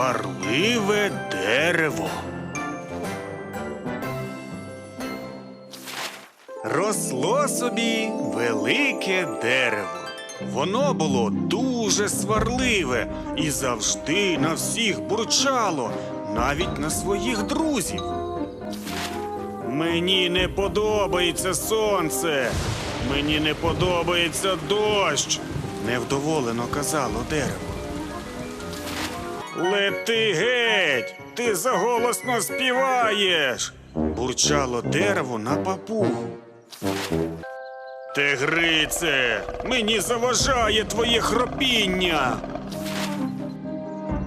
Сварливе дерево. Росло собі велике дерево. Воно було дуже сварливе і завжди на всіх бурчало, навіть на своїх друзів. Мені не подобається сонце, мені не подобається дощ, невдоволено казало дерево. Лети геть, ти заголосно співаєш, бурчало дерево на папугу. Тигрице, мені заважає твоє хропіння.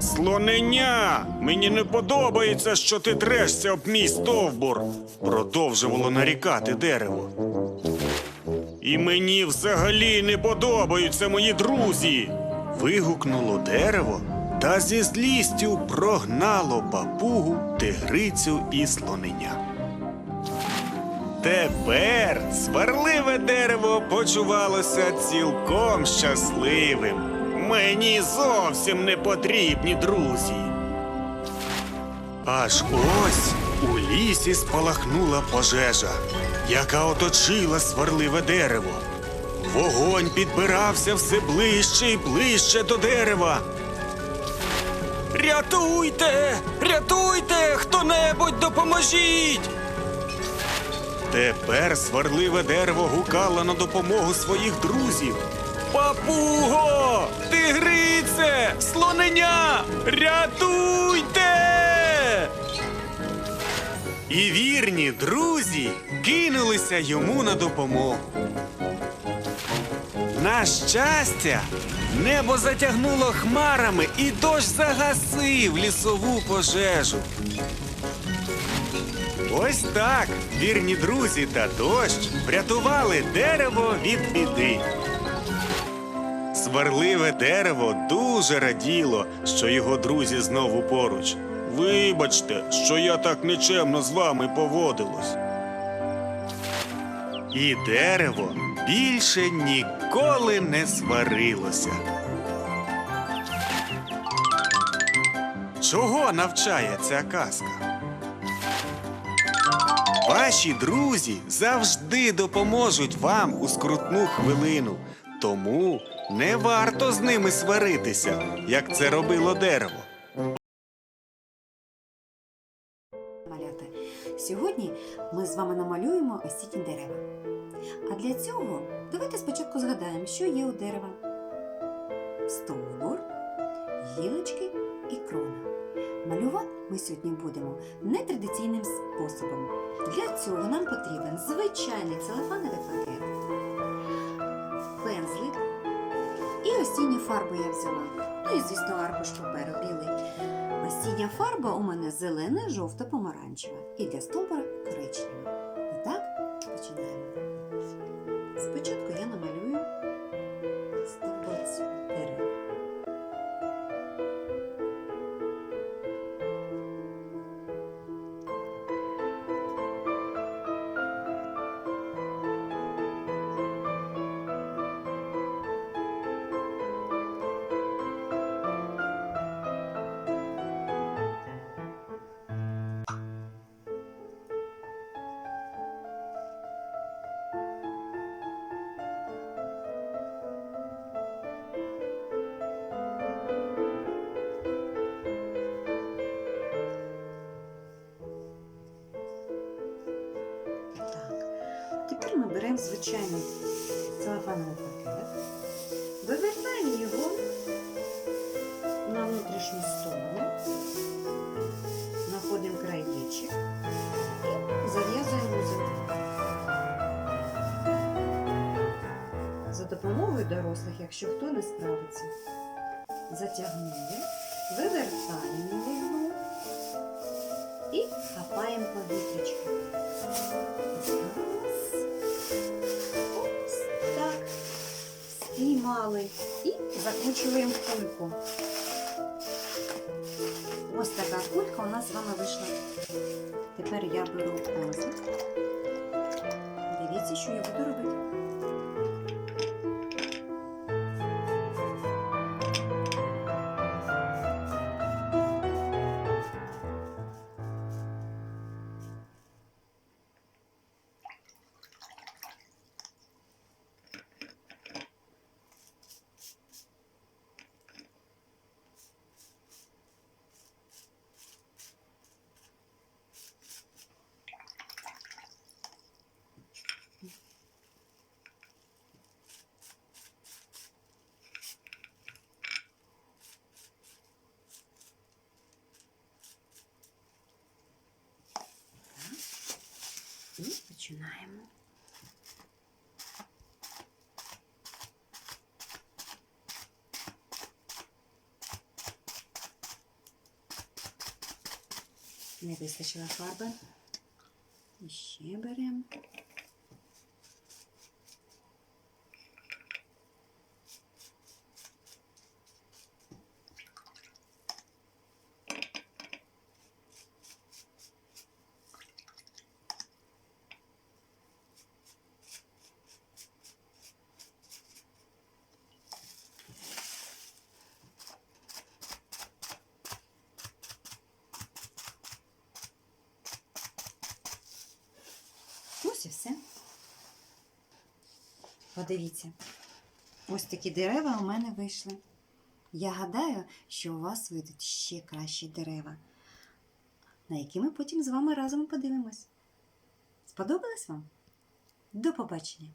Слонення, мені не подобається, що ти трешся об мій стовбур, продовжувало нарікати дерево. І мені взагалі не подобаються мої друзі. вигукнуло дерево та зі злістю прогнало папугу, тигрицю і слонення. Тепер сварливе дерево почувалося цілком щасливим. Мені зовсім не потрібні друзі. Аж ось у лісі спалахнула пожежа, яка оточила сварливе дерево. Вогонь підбирався все ближче і ближче до дерева. Рятуйте! Рятуйте! Хто-небудь допоможіть! Тепер сварливе дерево гукало на допомогу своїх друзів. Папуго! Тигрице! Слонення! Рятуйте! І вірні друзі кинулися йому на допомогу. На щастя, небо затягнуло хмарами і дощ загасив лісову пожежу. Ось так вірні друзі та дощ врятували дерево від біди. Сварливе дерево дуже раділо, що його друзі знову поруч. Вибачте, що я так нечемно з вами поводилось. І дерево більше ніколи не сварилося. Чого навчає ця казка? Ваші друзі завжди допоможуть вам у скрутну хвилину, тому не варто з ними сваритися, як це робило дерево. Сьогодні ми з вами намалюємо осінні дерева. А для цього давайте спочатку згадаємо, що є у дерева: стовбур, гілочки і крона. Малювати ми сьогодні будемо нетрадиційним способом. Для цього нам потрібен звичайний целефановий папір, пензлик і осінню фарбу я взяла. Ну і, звісно, аркуш паперу білий. Осіння фарба у мене зелена, жовта, помаранчева. І для стовбура коричнева. Спочатку Тепер ми беремо звичайний целофановий пакет, вивертаємо його на внутрішню сторону, знаходимо краєчок і зав'язуємо. За допомогою дорослих, якщо хто не справиться, затягнули, вивертаємо його і хапаємо повітрячко. Ось так. Спіймали і закручуємо кульку. Ось така кулька у нас з вами вийшла. Тепер я беру пензлик. Дивіться, що я буду робити. Починаємо. Не вистачила фарби. Ще беремо. Ось все. Подивіться, ось такі дерева у мене вийшли. Я гадаю, що у вас вийдуть ще кращі дерева, на які ми потім з вами разом подивимось. Сподобалось вам? До побачення!